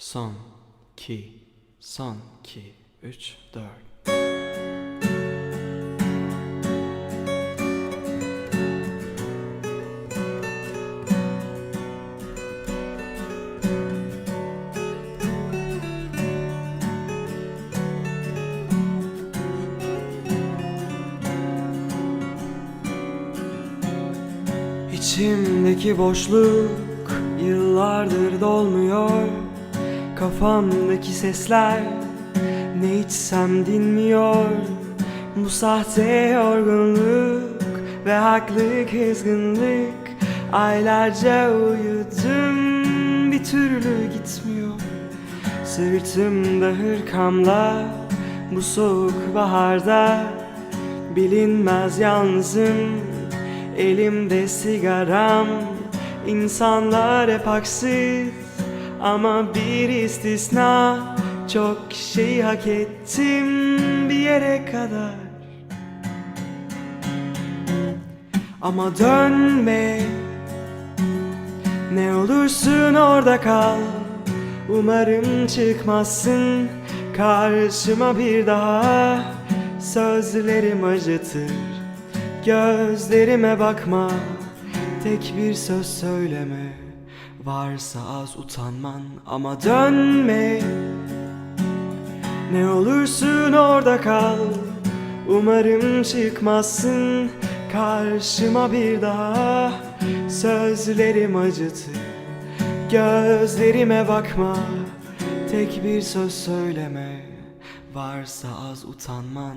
Son, ki, son, ki, üç, dört. İçimdeki boşluk yıllardır dolmuyor Kafamdaki sesler ne içsem dinmiyor. Bu sahte yorgunluk ve haklı kızgınlık Aylarca uyudum bir türlü gitmiyor. Sırtımda hırkamla bu soğuk baharda Bilinmez yalnızım. Elimde sigaram İnsanlar hep haksız Ama bir istisna Çok şey hak ettim bir yere kadar. Ama dönme Ne olursun orada kal. Umarım çıkmazsın Karşıma bir daha. Sözlerim acıtır Gözlerime bakma. Tek bir söz söyleme Varsa az utanman Ama dönme. Ne olursun orada kal. Umarım çıkmazsın Karşıma bir daha. Sözlerim acıtır Gözlerime bakma. Tek bir söz söyleme. Varsa az utanman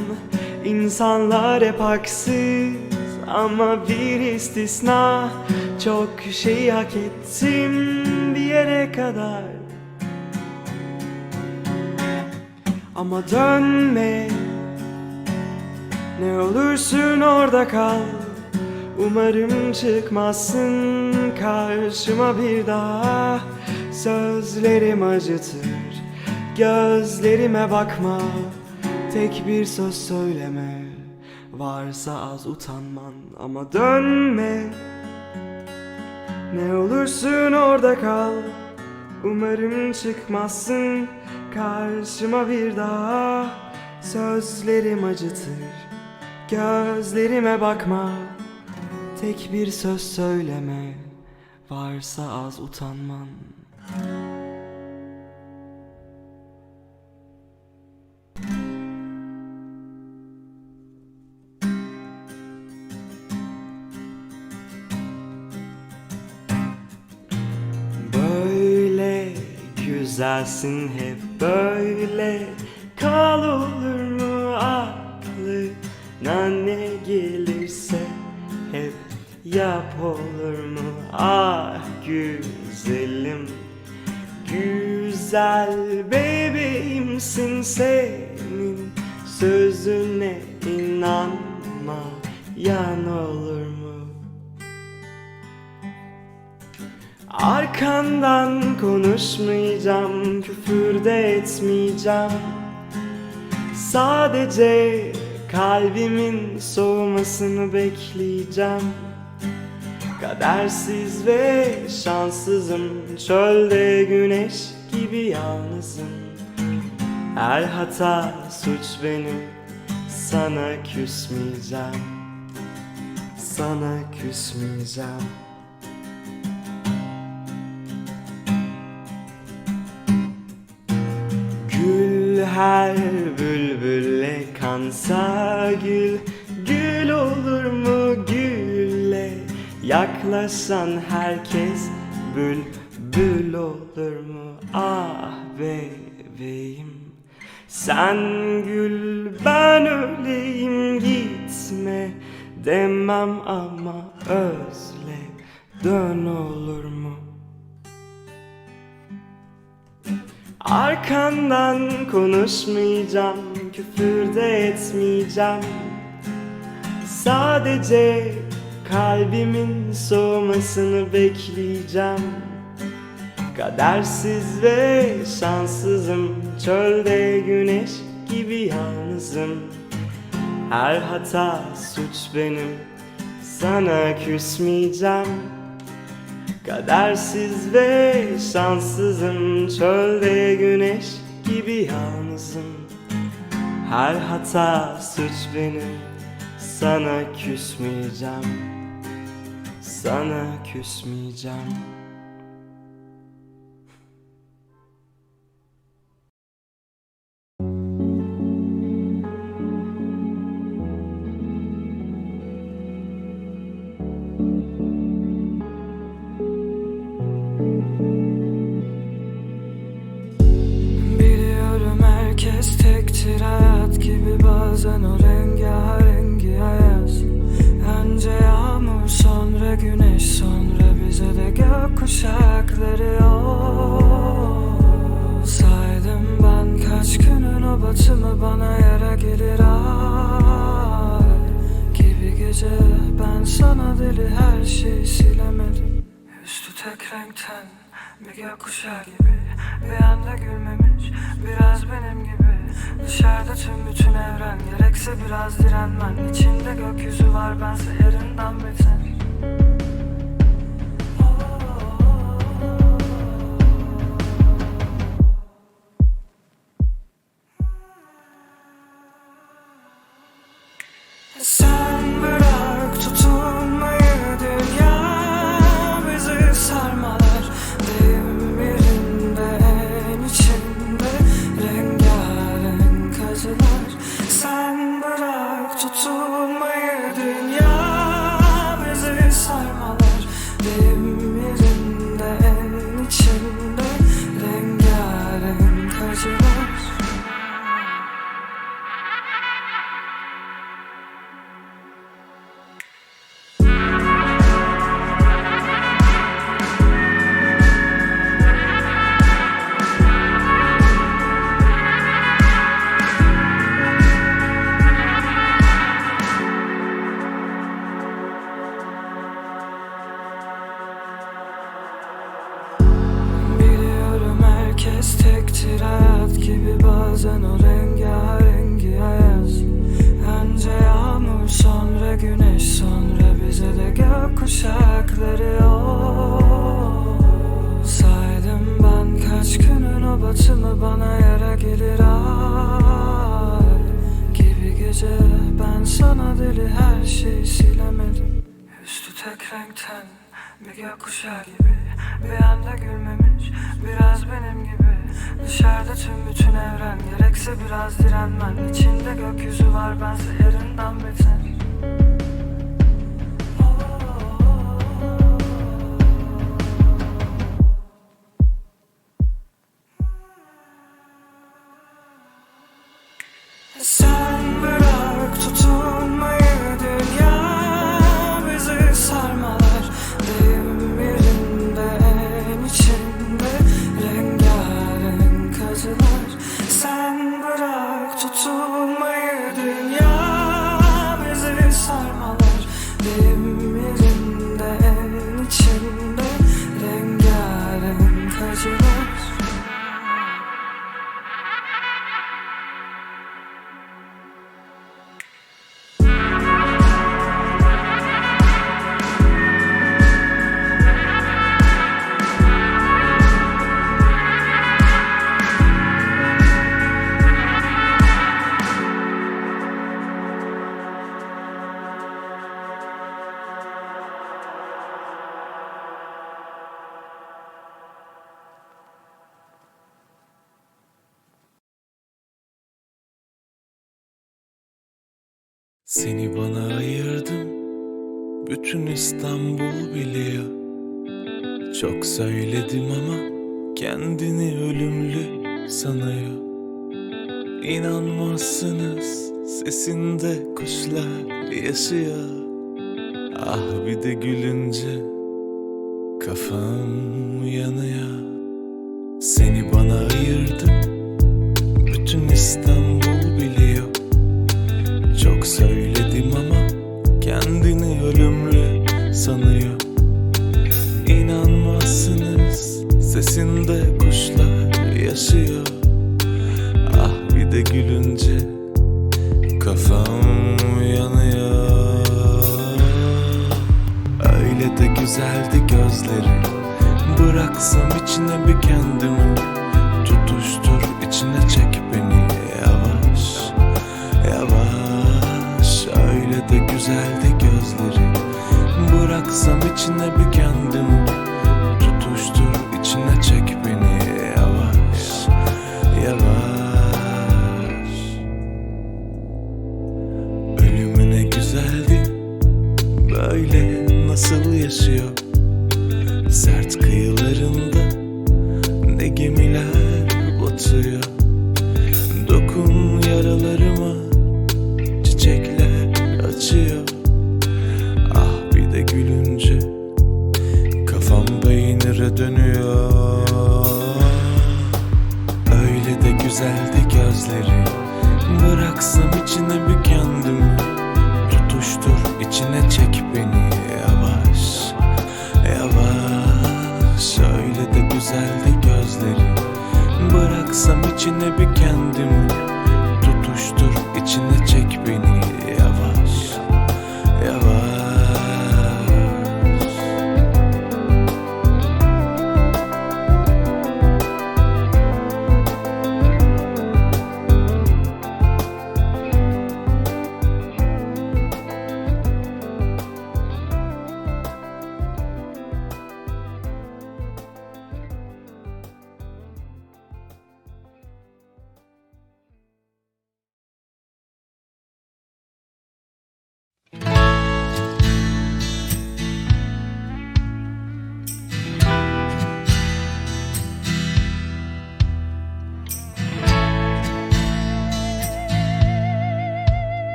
İnsanlar hep haksız Ama bir istisna. Çok şey hak ettim bir yere kadar. Ama dönme. Ne olursun orada kal. Umarım çıkmazsın karşıma bir daha. Sözlerim acıtır Gözlerime bakma Tek bir söz söyleme. Varsa az utanman Ama dönme. Ne olursun orada kal. Umarım çıkmazsın. Karşıma bir daha. Sözlerim acıtır. Gözlerime bakma. Tek bir söz söyleme. Varsa az utanman güzelsin hep böyle. Kal olur mu aklına ne gelirse Hep yap olur mu? Ah güzelim Güzel bebeğimsin senin. Sözüne inanma yan olur Arkandan konuşmayacağım, küfür de etmeyeceğim. Sadece kalbimin soğumasını bekleyeceğim. Kadersiz ve şanssızım, çölde güneş gibi yalnızım. Her hata suç benim, sana küsmeyeceğim. Sana küsmeyeceğim her bülbülle kansa gül Gül olur mu Yaklaşan herkes bülbül olur mu? Ah bebeğim Sen gül ben öleyim gitme Demem ama özle dön olur mu? Arkandan konuşmayacağım, küfür de etmeyeceğim. Sadece kalbimin soğumasını bekleyeceğim. Kadersiz ve şanssızım Çölde güneş gibi yalnızım. Her hata suç benim Sana küsmeyeceğim Kadersiz ve şanssızım. Çölde güneş gibi yalnızım. Her hata suç benim. Sana küsmeyeceğim. Sana küsmeyeceğim batımı bana yara gelir ay. Gibi gece ben sana deli her şeyi silemedim. Üstü tek renkten bir gökkuşağı gibi. Bir anda gülmemiş biraz benim gibi. Dışarıda tüm bütün evren gerekse biraz direnmen. İçinde gökyüzü var bense yerinden beter Sen batımı bana yara gelir ay. Gibi gece ben sana deli her şeyi silemedim. Üstü tek renkten bir gökkuşağı gibi. Bir anda gülmemiş biraz benim gibi. Dışarıda tüm bütün evren gerekse biraz direnmen. İçinde gökyüzü var bense yerinden beter Seni bana ayırdım, bütün İstanbul biliyor. Çok söyledim ama kendini ölümlü sanıyor. İnanmazsınız sesinde kuşlar yaşıyor. Ah bir de gülünce kafam yanıyor. Seni bana ayırdım bütün İstanbul sesinde kuşlar yaşıyor? Ah bir de gülünce kafam yanıyor. Öyle de güzeldi gözleri Bıraksam içine bir kendimi Tutuştur içine çek beni. Yavaş Yavaş. Öyle de güzeldi gözleri Bıraksam içine bir kendimi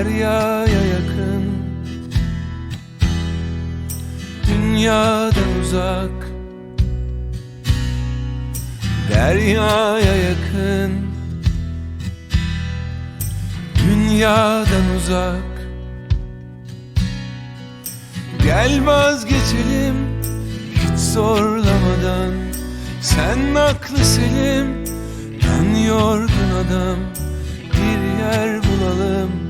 Deryaya yakın. Dünyadan uzak. Deryaya yakın. Dünyadan uzak. Gel vazgeçelim hiç zorlamadan. Sen aklı selim ben yorgun adam. Bir yer bulalım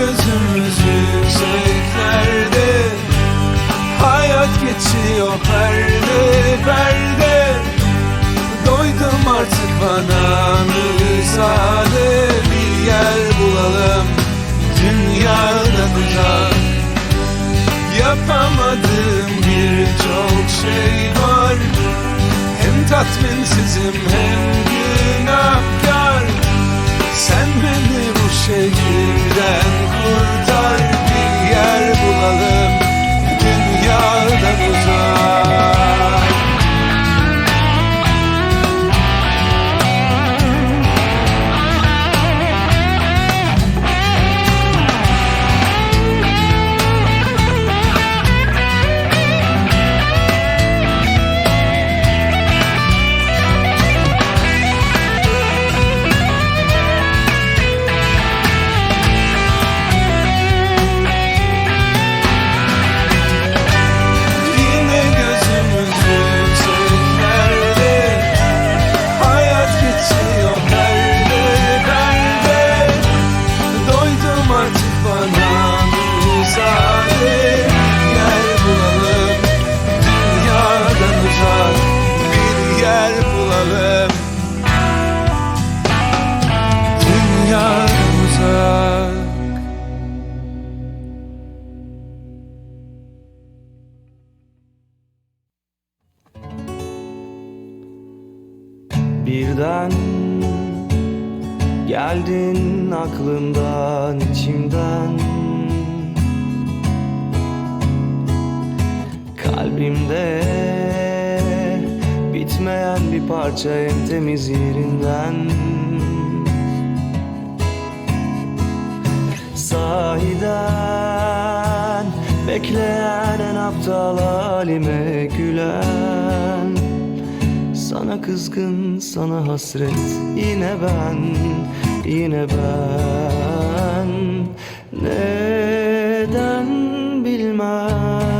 gözümüz yükseklerde Hayat geçiyor perde perde Doydum artık bana müsaade. Bir yer bulalım dünyadan uzak Yapamadığım birçok şey var. Hem tatminsizim hem günahkar. Sen beni bu şehirden Kalbimde bitmeyen bir parça en temiz yerinden. Sahiden bekleyen en aptal halime gülen. Sana kızgın, sana hasret Yine ben, yine ben. Neden bilmem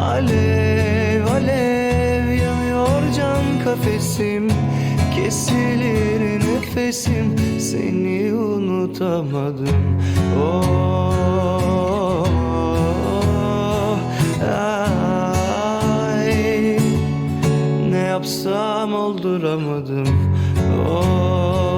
Alev alev yanıyor can kafesim. Kesilir nefesim seni unutamadım. Oh, ay, ne yapsam olduramadım. Oh,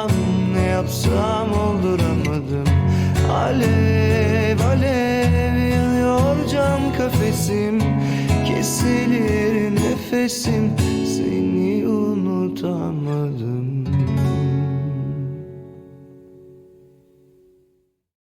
yapsam olduramadım Alev alev yanıyor cam kafesim. Kesilir nefesim